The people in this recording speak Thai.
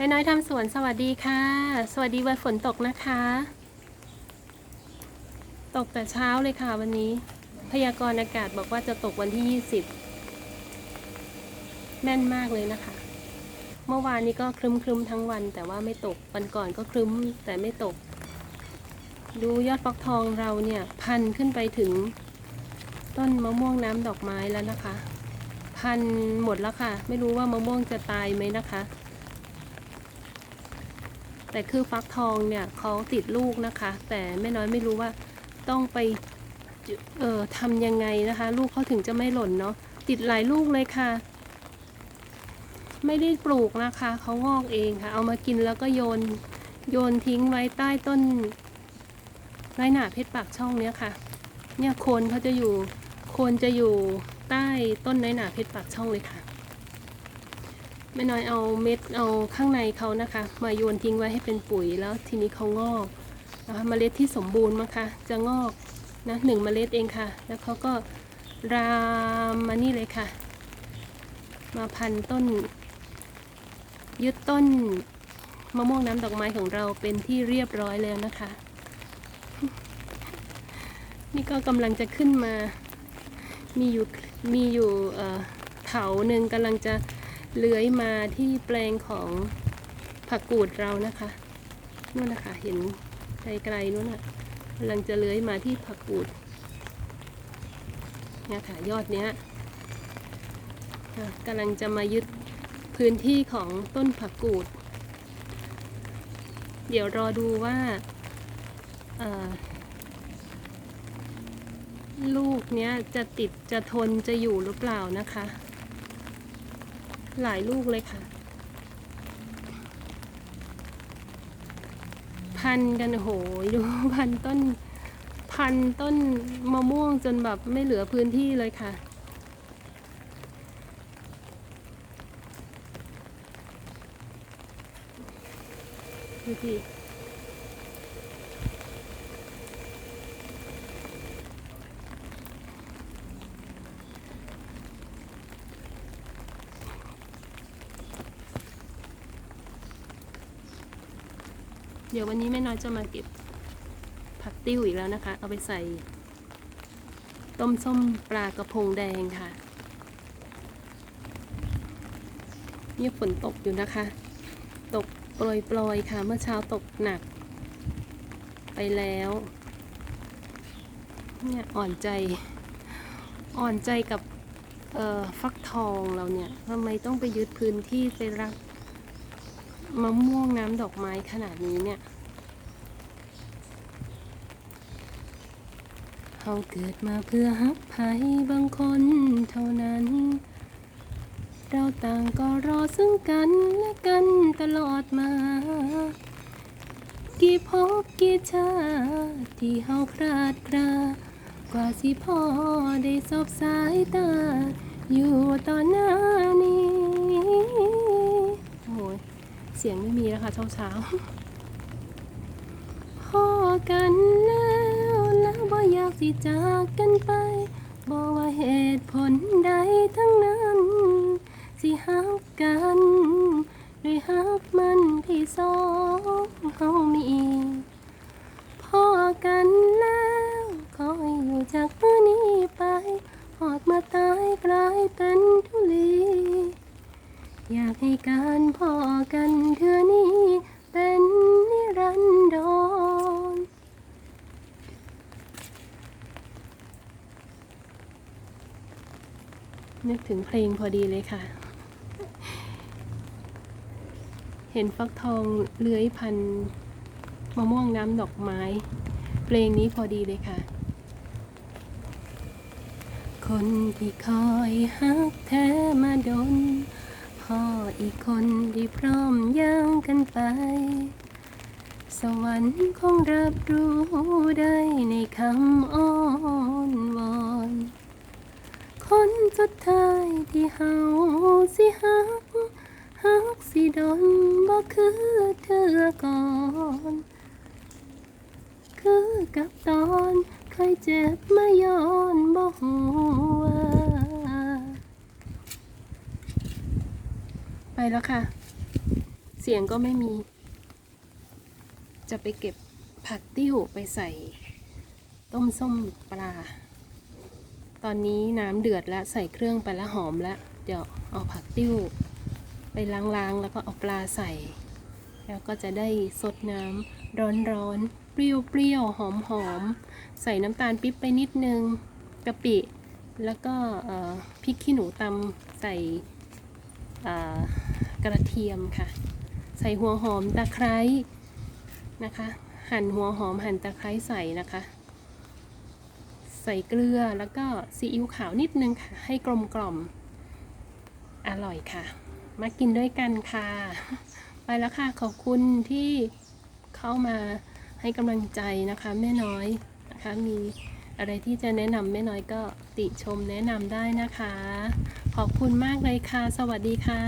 แม่น้อยทำสวนสวัสดีค่ะ สวัสดีวันฝนตกนะคะ ตกแต่เช้าเลยค่ะวันนี้ พยากรณ์อากาศบอกว่าจะตกวันที่ 20 แม่นมากเลยนะคะ เมื่อวานนี้ก็ครึ้มครึมทั้งวัน แต่ว่าไม่ตกวันก่อนก็ครึ้มแต่ไม่ตก ดูยอดฟักทองเราเนี่ยพันขึ้นไปถึง ต้นมะม่วงน้ำดอกไม้แล้วนะคะ พันหมดแล้วค่ะ ไม่รู้ว่ามะม่วงจะตายไหมนะคะ แต่คือฟักทองเนี่ยเขาติดลูกนะคะ แต่แม่น้อยไม่รู้ว่าต้องไปเอ่อทำยังไงนะคะ ลูกเขาถึงจะไม่หล่นเนาะติดหลายลูกเลยค่ะ ไม่ได้ปลูกนะคะเขางอกเองค่ะ เอามากินแล้วก็โยนโยนทิ้งไว้ใต้ต้นไม้หนาเพชรปากช่องเนี้ยค่ะ เนี่ยโคนเขาจะอยู่โคนจะอยู่ใต้ต้นไม้หนาเพชรปากช่องเลยค่ะ แม่น้อยเอาเม็ดเอาข้างในเขานะคะ มาโยนทิ้งไว้ให้เป็นปุ๋ยแล้วทีนี้เขางอกนะคะเมล็ดที่สมบูรณ์มั้งคะจะงอกนะหนึ่งเมล็ดเองค่ะ แล้วเขาก็รามมานี่เลยค่ะ มาพันต้น ยึดต้นมะม่วงน้ำดอกไม้ของเราเป็นที่เรียบร้อยแล้วนะคะ นี่ก็กำลังจะขึ้นมา มีอยู่มีอยู่เถาหนึ่งกำลังจะ เลื้อยมาที่แปลงของผักกูดเรานะคะนู่นนะคะเห็นไกลๆนู่นน่ะกำลังจะเลื้อยมาที่ผักกูดเนี่ยค่ะยอดเนี้ยกำลังจะมายึดพื้นที่ของต้นผักกูด เดี๋ยวรอดูว่าลูกเนี้ยจะติดจะทนจะอยู่หรือเปล่านะคะ หลายลูกเลยค่ะ พันกันโหดูพันต้น พันต้นมะม่วงจนแบบไม่เหลือพื้นที่เลยค่ะดูสิ ดี๋ยววันนี้แม่น้อยจะมาเก็บผักติ้วอีกแล้วนะคะ เอาไปใส่ ต้มส้มปลากระพงแดงค่ะนี่ฝนตกอยู่นะคะ ตกโปรยๆค่ะ เมื่อเช้าตกหนัก ไปแล้ว เนี่ยอ่อนใจ อ่อนใจกับฟักทองเราเนี่ยทำไมต้องไปยึดพื้นที่ไปรัก มะม่วงน้ำดอกไม้ขนาดนี้เนี่ยเขาเกิดมาเพื่อฮักใครบางคนเท่านั้น เราต่างก็รอซึ่งกันและกันตลอดมา กี่ภพกี่ชาติที่เฮาคราดกรากว่าสิพ่อได้สบสายตา อยู่ตอนหน้านี้โอ้ย เสียงไม่มีแล้วค่ะเช้าเช้าพอกันแล้วแล้วบ่อยากสิจากกันไปบอกว่าเหตุผลใดทั้งนั้น สิฮักกันด้วยฮักมันที่สองเฮามีพอกันแล้วขอให้อยู่จากมือนี้ไปหอดมาตายกลายเป็นทุ อยากให้การพอกันเทื่อนี้เป็นนิรันดรนึกถึงเพลงพอดีเลยค่ะ เห็นฟักทองเลื้อยพันมะม่วงน้ำดอกไม้ เพลงนี้พอดีเลยค่ะ คนที่คอยฮักแท้มาดน พ่ออีกคนที่พร้อมย่างกันไป สวรรค์คงรับรู้ได้ในคำอ้อนวอน คนสุดท้ายที่เฮาสิฮักฮักสิดนบ่คือเธอก่อน คือกับตอนเคยเจ็บมาย้อนบ่หัวา ไปแล้วค่ะ เสียงก็ไม่มี จะไปเก็บผักติ้วไปใส่ ต้มส้มปลา ตอนนี้น้ำเดือดแล้วใส่เครื่องไปแล้วหอมแล้ว เดี๋ยวเอาผักติ้ว ไปล้างๆ แล้วก็เอาปลาใส่ แล้วก็จะได้สดน้ำร้อนๆ เปรี้ยวๆ หอมๆ ใส่น้ำตาลปิ๊บไปนิดนึงกะปิ แล้วก็พริกขี้หนูตำใส่ กระเทียมค่ะ ใส่หัวหอมตะไคร้นะคะ หั่นหัวหอมหั่นตะไคร้ใส่นะคะ ใส่เกลือแล้วก็ซีอิ๊วขาวนิดนึงค่ะ ให้กลมกล่อมอร่อยค่ะ มากินด้วยกันค่ะ ไปแล้วค่ะขอบคุณที่เข้ามาให้กำลังใจนะคะแม่น้อยนะคะมีอะไรที่จะแนะนำแม่น้อยก็ ติชมแนะนำได้นะคะ ขอบคุณมากเลยค่ะ สวัสดีค่ะ